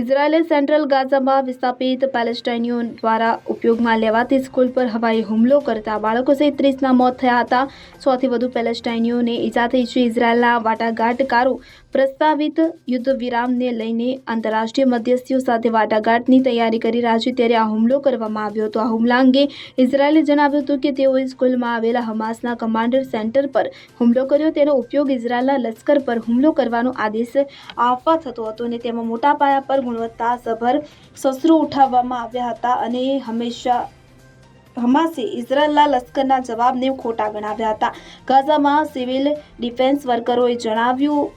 ઇઝરાયેલે central ગાઝામાં વિસ્થાપિત પેલેસ્ટાઇનીઓ દ્વારા ઉપયોગમાં લેવાતી સ્કૂલ પર હવાઈ હુમલો કરતા બાળકો સહિત ત્રીસના મોત થયા હતા. સોથી વધુ પેલેસ્ટાઇનીઓને ઈજા થઈ છે. ઇઝરાયેલના વાટાઘાટકારો પ્રસ્તાવિત યુદ્ધ વિરામને લઈને આંતરરાષ્ટ્રીય મધ્યસ્થીઓ સાથે વાટાઘાટની તૈયારી કરી રહ્યા છે ત્યારે આ હુમલો કરવામાં આવ્યો હતો. આ હુમલા અંગે ઇઝરાયેલે જણાવ્યું હતું કે તેઓએ સ્કૂલમાં આવેલા હમાસના કમાન્ડર સેન્ટર પર હુમલો કર્યો. તેનો ઉપયોગ ઇઝરાયેલના લશ્કર પર હુમલો કરવાનો આદેશ આપવા થતો હતો અને તેમાં મોટા પાયા પર ગુણવત્તાસભર શસ્ત્રો ઉઠાવવામાં આવ્યા હતા અને હંમેશા હમાસે ઇઝરાયેલના લશ્કરના જવાબને ખોટા ગણાવ્યા હતા. ગાઝામાં સિવિલ ડિફેન્સ વર્કરોએ જણાવ્યું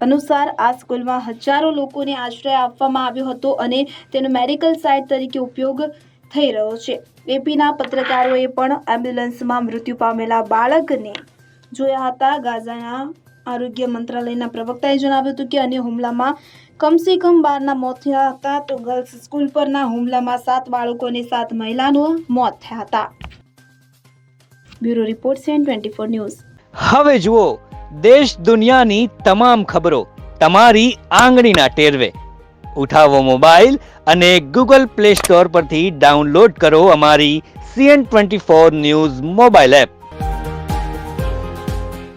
અનુસાર, આ સ્કૂલમાં હજારો લોકોને આશ્રય આપવામાં આવ્યો હતો અને તેનો મેડિકલ સાઇટ તરીકે ઉપયોગ થઈ રહ્યો છે. એપીના પત્રકારોએ પણ એમ્બ્યુલન્સમાં મૃત્યુ પામેલા બાળકને જોયા હતા. ગાઝાના આરોગ્ય મંત્રાલયના પ્રવક્તાએ જણાવ્યું હતું કે અન્ય હુમલામાં કમસે કમ બારના મોત થયા હતા તો ગર્લ્સ સ્કૂલ પરના હુમલામાં સાત બાળકો અને સાત મહિલાનું મોત થયા હતા. Bureau report CN twenty four news. હવે જુઓ, દેશ દુનિયાની તમામ ખબરો તમારી આંગળીના ટેરવે. ઉઠાવો મોબાઈલ અને ગૂગલ પ્લે સ્ટોર પરથી ડાઉનલોડ કરો અમારી CN twenty four news mobile app.